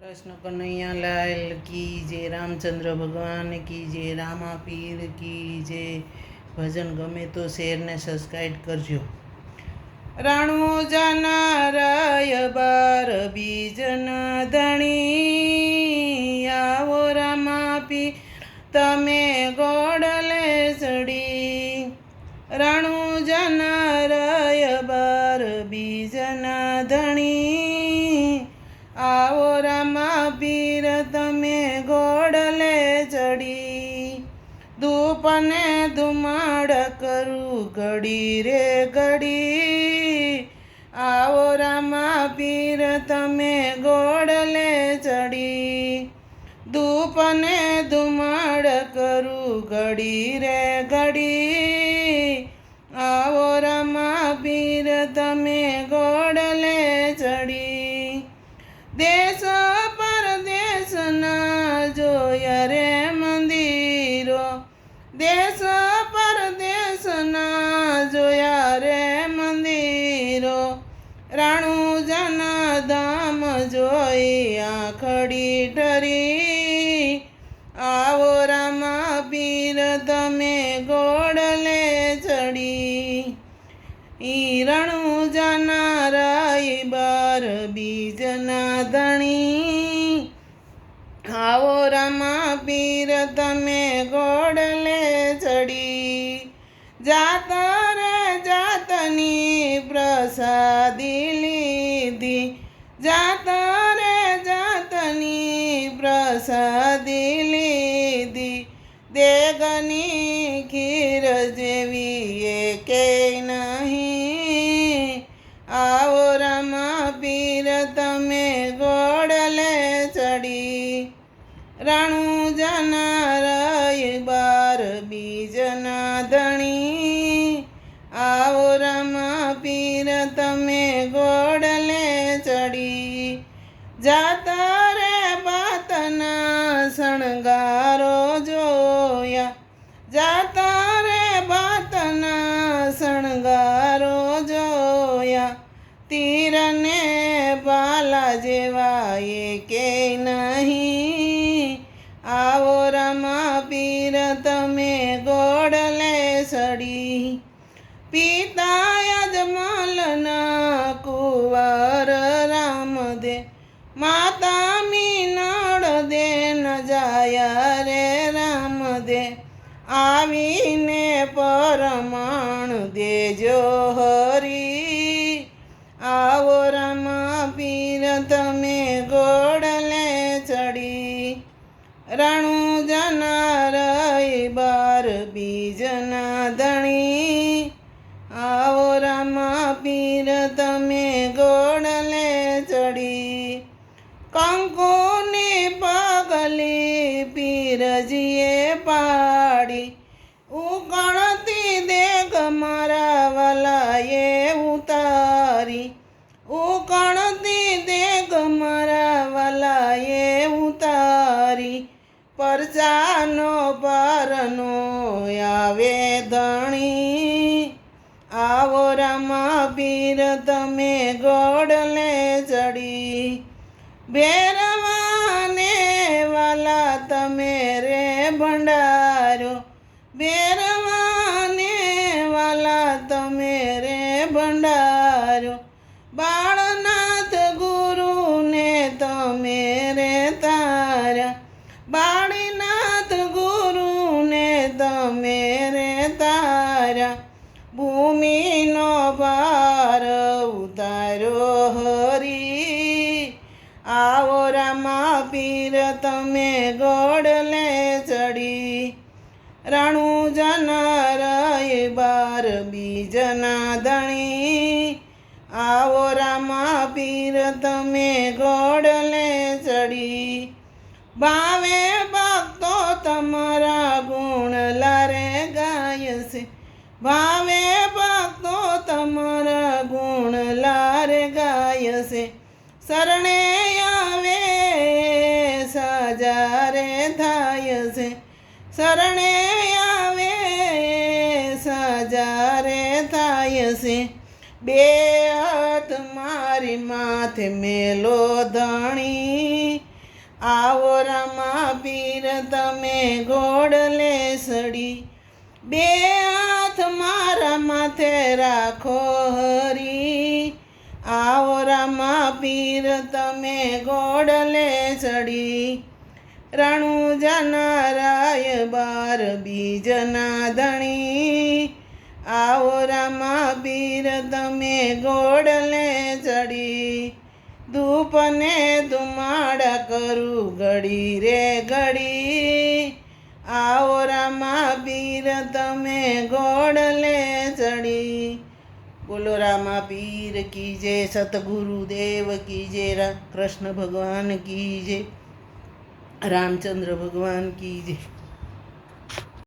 કૃષ્ણ કનૈયા લાલ, કી જય રામચંદ્ર ભગવાન, કી જય રામા પીર, કી જય ભજન ગમે તો શેરને સબસ્ક્રાઈબ કરજો. રાણુ જાનારાય બાર બીજન ધણી આવો રામા પી તમે ગોડલે ચડી રાણુ જાનારાય બાર બીજના ધૂપને ધુમાડ કરું ઘડી રે ઘડી. આવો રામા પીર, તમે ગોડલે ચડી. ધૂપને ધુમાડ કરું ઘડી રે ઘડી. દેશ પરદેશના જોયા રે મંદિરો. રાણુજાના ધામ જોઈ આખડી ઠરી આવો રામા પીર તમે ગોડલે ચડી. ઈ પ્રસાદી લીધી જાત રે જાતની પ્રસાદી લીધી દેગની ખીર જેવી એ કે નહીં. આવો રામા પીર, તમે ગોડલે ચડી. રાણુ જનારાય ગોડલે ચડી. જાતા રે બાતના શણગારો જોયા. જાતા રે બાતના શણગારો જોયા. તીરને બાલા જેવા એ કે નહીં. આવો રમા પીર, તમે ગોડલે સડી પિતા યજમાલના કુંવર રામદે માતા મીનળ દે, ન જાય રે રામ દે. આવીને પરમાણ દેજો હરી. આવો રમા પીર, તમે ગોડલે ચડી. રાણુ જનારય બાર બીજના ધણી. આવો રામા પીર તમે ગોડલે ચડી. ભેરવાને વાલા તમે રે ભંડારો. ભેરવાને વાલા તમે રે ભંડારો. બાળનાથ ગુરુને તમે રે તારા. બાળીનાથ ઉતારો હરી. આવો રામા પીર, તમે ગોડલે ચડી. રણુ જનરય બાર બીજના ધણી. આવો રામા પીર, તમે ગોડલે ચડી. ભાવે ભક્તો તમારા ગુણ લારે ગાય છે. ભાવે છે. શરણે આવે, સજારે થાય છે. શરણે આવે, સજારે થાય છે. બે હાથ મારી માથે મેલો ધણી. આવો રામા પીર તમે ગોડલે સડી બે હાથ મારા માથે રાખો હરી. પીર તમે ગોડલે ચડી. રણુ જનારાય બાર બીજના ધણી. આવો રામા પીર તમે ગોડલે ચડી. ધૂપને ધુમાડા કરું ઘડી રે ઘડી. આવો રામા પીર તમે ગોડલે ચડી. બોલો રામા, પીર કી જય, સતગુરુ દેવ કી રા- કૃષ્ણ ભગવાન કી જય, રામચંદ્ર ભગવાન કી